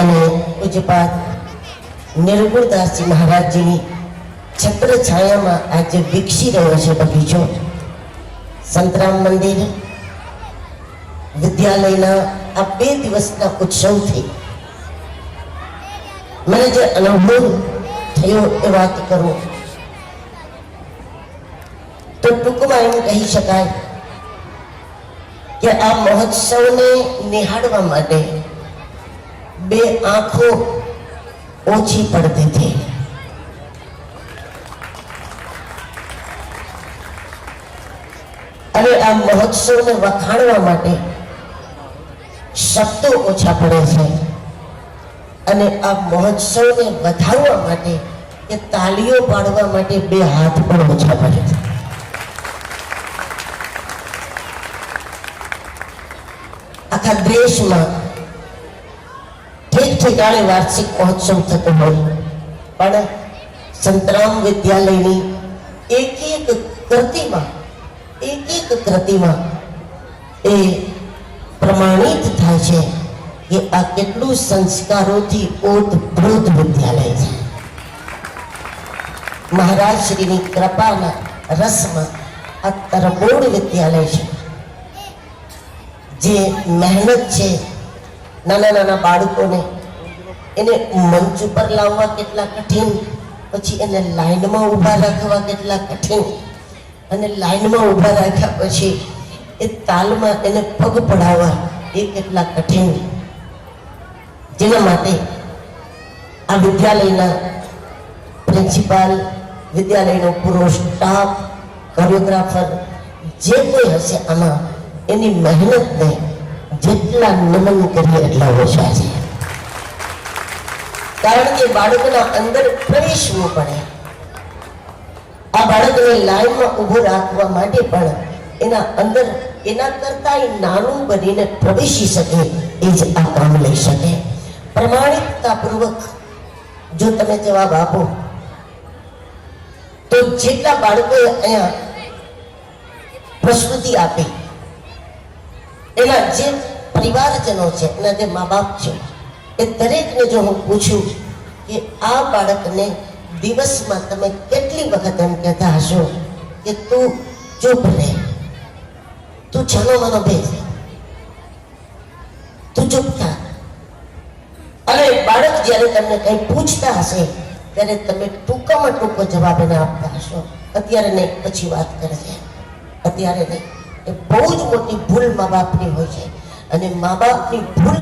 અને પૂજ્યપાદ નિર્ગુણદાસજી મહારાજજીની છત્ર છાયામાં આજે વિકસી રહ્યો છે બગીચો. સંતરામ મંદિર, વિદ્યાલયના આ બે દિવસના ઉત્સવથી મને જે અનુભવ થયો એ વાત કરું. તો ટૂંકમાં એમ કહી શકાય કે આ મહોત્સવને નિહાળવા માટે બે આંખો ઓછી પડતી હતી અને આ મહોત્સવને વખાણવા માટે શબ્દો ઓછા પડે છે. અને આ મહોત્સવને વધારવા માટે કે તાલીઓ પાડવા માટે બે હાથ પણ ઓછા પડે છે. આખા દેશમાં ઠેકાણે વાર્ષિક મહોત્સવ થતો હોય. પણ સંતરામ વિદ્યાલયની એક એક કૃતિમાં એક એક કૃતિમાં એ પ્રમાણિત થાય છે કે આ કેટલું સંસ્કારોથી ઓતપ્રોત વિદ્યાલય છે. મહારાજ શ્રીની કૃપાના રસમાં આ તરબોળ વિદ્યાલય છે. જે મહેનત છે નાના નાના બાળકોને એને મંચ ઉપર લાવવા કેટલા કઠિન, પછી એને લાઈનમાં ઊભા રાખવા કેટલા કઠિન. અને લાઈનમાં ઊભા રાખ્યા પછી એ તાલમાં એને પગ પડાવવા એ કેટલા કઠિન. જેના માટે આ વિદ્યાલયના પ્રિન્સિપાલ, વિદ્યાલયનો પૂરો સ્ટાફ, કોરિયોગ્રાફર જે કોઈ હશે આમાં, એની મહેનતને જેટલા નમન કરીએ એટલા ઓછા છે. કારણ કે બાળકના અંદર પ્રવેશવું પડે. આ બાળકને લાઈનમાં ઊભો રાખવા માટે પણ એના અંદર, એના કરતા નાનું બનીને પ્રવેશી શકે એ જ આ કામ લઈ શકે. પ્રમાણિકતાપૂર્વક જો તમે જવાબ આપો, તો જેટલા બાળકોએ અહીંયા પ્રસ્તુતિ આપી, એના જે પરિવારજનો છે, એના જે મા બાપ છે એ દરેકને જો હું પૂછું કે આ બાળકને દિવસમાં તમે કેટલી વખત એમ કહેતા હશો કે તું ચૂપ રહે તું છનો મનો ભેજ તું ચૂપ થા. અને બાળક જ્યારે તમને કંઈ પૂછતા હશે, ત્યારે તમે ટૂંકામાં ટૂંકો જવાબ એને આપતા હશો. અત્યારે નહીં, પછી વાત કરજે અત્યારે નહીં. એ બહુ જ મોટી ભૂલ મા બાપની હોય છે. અને મા બાપની ભૂલ